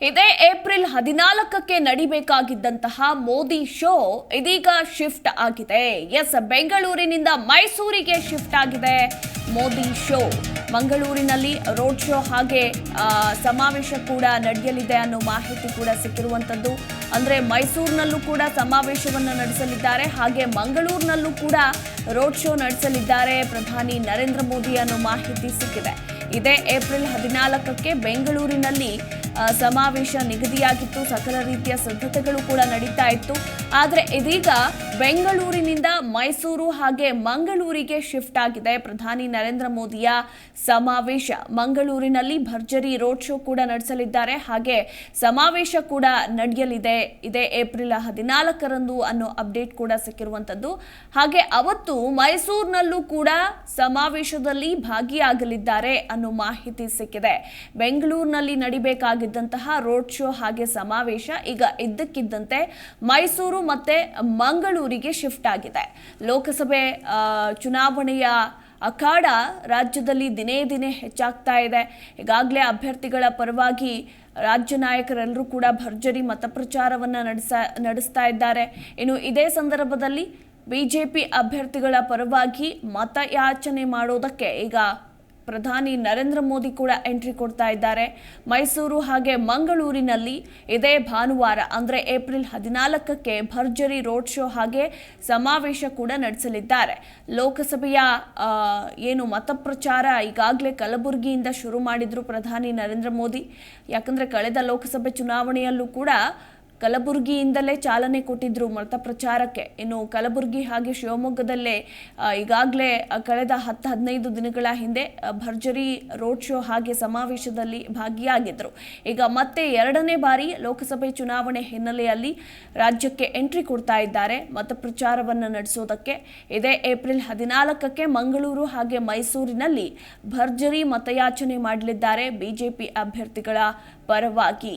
ಇದೇ ಏಪ್ರಿಲ್ ಹದಿನಾಲ್ಕಕ್ಕೆ ನಡಿಬೇಕಾಗಿದ್ದಂತಹ ಮೋದಿ ಶೋ ಇದೀಗ ಶಿಫ್ಟ್ ಆಗಿದೆ. ಎಸ್, ಬೆಂಗಳೂರಿನಿಂದ ಮೈಸೂರಿಗೆ ಶಿಫ್ಟ್ ಆಗಿದೆ ಮೋದಿ ಶೋ. ಮಂಗಳೂರಿನಲ್ಲಿ ರೋಡ್ ಶೋ ಹಾಗೆ ಸಮಾವೇಶ ಕೂಡ ನಡೆಯಲಿದೆ ಅನ್ನೋ ಮಾಹಿತಿ ಕೂಡ ಸಿಕ್ಕಿರುವಂಥದ್ದು ಅಂದರೆ ಮೈಸೂರಿನಲ್ಲೂ ಕೂಡ ಸಮಾವೇಶವನ್ನು ನಡೆಸಲಿದ್ದಾರೆ. ಹಾಗೆ ಮಂಗಳೂರಿನಲ್ಲೂ ಕೂಡ ರೋಡ್ ಶೋ ನಡೆಸಲಿದ್ದಾರೆ ಪ್ರಧಾನಿ ನರೇಂದ್ರ ಮೋದಿ ಅನ್ನೋ ಮಾಹಿತಿ ಸಿಕ್ಕಿದೆ. ಇದೇ ಏಪ್ರಿಲ್ ಹದಿನಾಲ್ಕಕ್ಕೆ ಬೆಂಗಳೂರಿನಲ್ಲಿ ಸಮಾವೇಶ ನಿಗದಿಯಾಗಿತ್ತು. ಸಕಲ ರೀತಿಯ ಸಿದ್ಧತೆಗಳು ಕೂಡ ನಡೀತಾ ಇತ್ತು. ಆದರೆ ಇದೀಗ ಬೆಂಗಳೂರಿನಿಂದ ಮೈಸೂರು ಹಾಗೆ ಮಂಗಳೂರಿಗೆ ಶಿಫ್ಟ್ ಆಗಿದೆ. ಪ್ರಧಾನಿ ನರೇಂದ್ರ ಮೋದಿಯ ಸಮಾವೇಶ. ಮಂಗಳೂರಿನಲ್ಲಿ ಭರ್ಜರಿ ರೋಡ್ ಶೋ ಕೂಡ ನಡೆಸಲಿದ್ದಾರೆ. ಹಾಗೆ ಸಮಾವೇಶ ಕೂಡ ನಡೆಯಲಿದೆ. ಇದೇ ಏಪ್ರಿಲ್ ಹದಿನಾಲ್ಕರಂದು ಅನ್ನೋ ಅಪ್ಡೇಟ್ ಕೂಡ ಸಿಕ್ಕಿರುವಂತದ್ದು ಹಾಗೆ ಅವತ್ತು ಮೈಸೂರಿನಲ್ಲೂ ಕೂಡ ಸಮಾವೇಶದಲ್ಲಿ ಭಾಗಿಯಾಗಲಿದ್ದಾರೆ ಅನ್ನೋ ಮಾಹಿತಿ ಸಿಕ್ಕಿದೆ. ಬೆಂಗಳೂರಿನಲ್ಲಿ ನಡಿಬೇಕಾಗಿದ್ದಂತಹ ರೋಡ್ ಶೋ ಹಾಗೆ ಸಮಾವೇಶ ಈಗ ಇದ್ದಕ್ಕಿದ್ದಂತೆ ಮೈಸೂರು ಮತ್ತೆ ಮಂಗಳೂರಿಗೆ ಶಿಫ್ಟ್ ಆಗಿದೆ. ಲೋಕಸಭೆ ಚುನಾವಣೆಯ ಅಖಾಡ ರಾಜ್ಯದಲ್ಲಿ ದಿನೇ ದಿನೇ ಹೆಚ್ಚಾಗ್ತಾ ಇದೆ. ಈಗಾಗಲೇ ಅಭ್ಯರ್ಥಿಗಳ ಪರವಾಗಿ ರಾಜ್ಯ ನಾಯಕರೆಲ್ಲರೂ ಕೂಡ ಭರ್ಜರಿ ಮತಪ್ರಚಾರವನ್ನು ನಡೆಸ, ನಡೆಸ್ತಾ ಇದ್ದಾರೆ. ಇನ್ನು ಇದೇ ಸಂದರ್ಭದಲ್ಲಿ ಬಿಜೆಪಿ ಅಭ್ಯರ್ಥಿಗಳ ಪರವಾಗಿ ಮತಯಾಚನೆ ಮಾಡೋದಕ್ಕೆ ಈಗ ಪ್ರಧಾನಿ ನರೇಂದ್ರ ಮೋದಿ ಕೂಡ ಎಂಟ್ರಿ ಕೊಡ್ತಾ ಇದ್ದಾರೆ. ಮೈಸೂರು ಹಾಗೆ ಮಂಗಳೂರಿನಲ್ಲಿ ಇದೇ ಭಾನುವಾರ, ಅಂದರೆ ಏಪ್ರಿಲ್ ಹದಿನಾಲ್ಕಕ್ಕೆ ಭರ್ಜರಿ ರೋಡ್ ಶೋ ಹಾಗೆ ಸಮಾವೇಶ ಕೂಡ ನಡೆಸಲಿದ್ದಾರೆ. ಲೋಕಸಭೆಯ ಏನು ಏನು ಮತಪ್ರಚಾರ ಈಗಾಗಲೇ ಕಲಬುರಗಿಯಿಂದ ಶುರು ಮಾಡಿದ್ರು ಪ್ರಧಾನಿ ನರೇಂದ್ರ ಮೋದಿ. ಯಾಕಂದರೆ ಕಳೆದ ಲೋಕಸಭೆ ಚುನಾವಣೆಯಲ್ಲೂ ಕೂಡ ಕಲಬುರಗಿಯಿಂದಲೇ ಚಾಲನೆ ಕೊಟ್ಟಿದ್ರು ಮತ ಪ್ರಚಾರಕ್ಕೆ. ಇನ್ನು ಕಲಬುರಗಿ ಹಾಗೆ ಶಿವಮೊಗ್ಗದಲ್ಲೇ ಈಗಾಗಲೇ ಕಳೆದ ಹತ್ತು, ಹದಿನೈದು ದಿನಗಳ ಹಿಂದೆ ಭರ್ಜರಿ ರೋಡ್ ಶೋ ಹಾಗೆ ಸಮಾವೇಶದಲ್ಲಿ ಭಾಗಿಯಾಗಿದ್ದರು ಈಗ ಮತ್ತೆ ಎರಡನೇ ಬಾರಿ ಲೋಕಸಭೆ ಚುನಾವಣೆ ಹಿನ್ನೆಲೆಯಲ್ಲಿ ರಾಜ್ಯಕ್ಕೆ ಎಂಟ್ರಿ ಕೊಡ್ತಾ ಇದ್ದಾರೆ ಮತಪ್ರಚಾರವನ್ನು ನಡೆಸೋದಕ್ಕೆ. ಇದೇ ಏಪ್ರಿಲ್ ಹದಿನಾಲ್ಕಕ್ಕೆ ಮಂಗಳೂರು ಹಾಗೆ ಮೈಸೂರಿನಲ್ಲಿ ಭರ್ಜರಿ ಮತಯಾಚನೆ ಮಾಡಲಿದ್ದಾರೆ ಬಿಜೆಪಿ ಅಭ್ಯರ್ಥಿಗಳ ಪರವಾಗಿ.